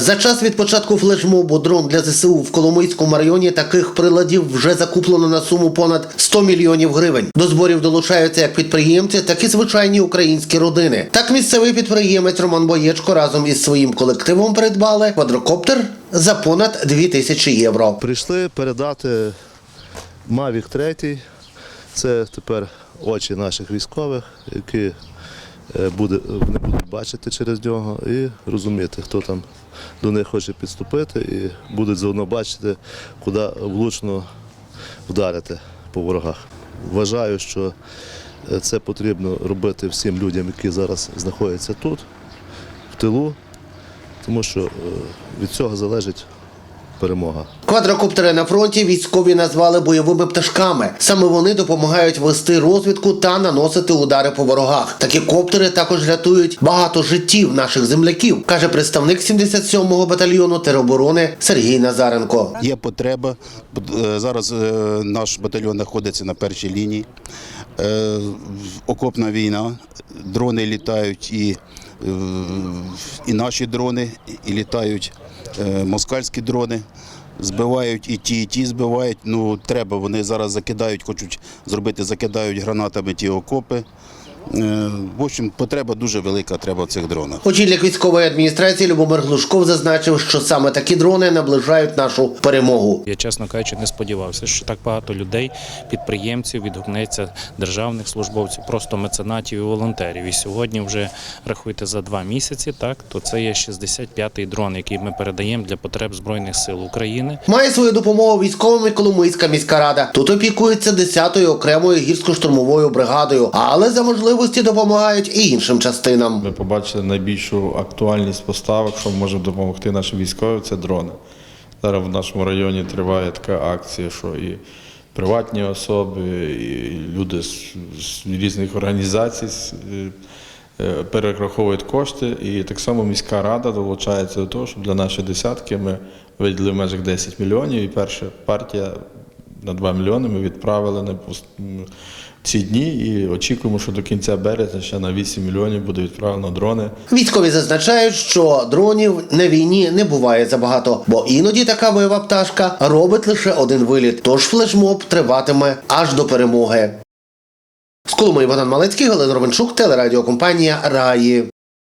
За час від початку флешмобу дрон для ЗСУ в Коломийському районі таких приладів вже закуплено на суму понад 100 мільйонів гривень. До зборів долучаються як підприємці, так і звичайні українські родини. Так місцевий підприємець Роман Боєчко разом із своїм колективом придбали квадрокоптер за понад 2 тисячі євро. Прийшли передати Mavic 3. Це тепер очі наших військових, які буде, вони будуть бачити через нього і розуміти, хто там до них хоче підступити, і будуть заодно бачити, куди влучно вдарити по ворогах. Вважаю, що е, це потрібно робити всім людям, які зараз знаходяться тут, в тилу, тому що е, від цього залежить перемога. Квадрокоптери на фронті військові назвали бойовими пташками. Саме вони допомагають вести розвідку та наносити удари по ворогах. Такі коптери також рятують багато життів наших земляків, каже представник 77-го батальйону тероборони Сергій Назаренко. Є потреба. Е, Зараз е, наш батальйон знаходиться на першій лінії. Е, Окопна війна, дрони літають і, і наші дрони, і літають е, москальські дрони. Збивають і ті, і ті збивають. Ну треба. Вони зараз закидають, хочуть зробити, закидають гранатами ті окопи. Е, В общем, потреба дуже велика. Треба в цих дронах. Очільник військової адміністрації Любомир Глушков зазначив, що саме такі дрони наближають нашу перемогу. Я, чесно кажучи, не сподівався, що так багато людей, підприємців відгукнеться державних службовців, просто меценатів і волонтерів. І сьогодні вже рахуйте за два місяці, так то це є 65-й дрон, який ми передаємо для потреб збройних сил України. Має свою допомогу військовим і Коломийська міська рада. Тут опікується 10-ю окремою гірсько-штурмовою бригадою, але за можливості допомагають і іншим частинам. Ми побачили найбільшу актуальність поставок, що може допомогти нашим військовим, це дрони. Зараз в нашому районі триває така акція, що і приватні особи, і люди з, різних організацій е, перераховують кошти. І так само міська рада долучається до того, щоб для нашої десятки ми виділили в межах 10 мільйонів. І перша партія на 2 мільйони ми відправили на ці дні і очікуємо, що до кінця березня ще на 8 мільйонів буде відправлено дрони. Військові зазначають, що дронів на війні не буває забагато, бо іноді така бойова пташка робить лише один виліт. Тож флешмоб триватиме аж до перемоги. З Коломиї Богдан Малецький, Галина Ровенчук, телерадіокомпанія Раї.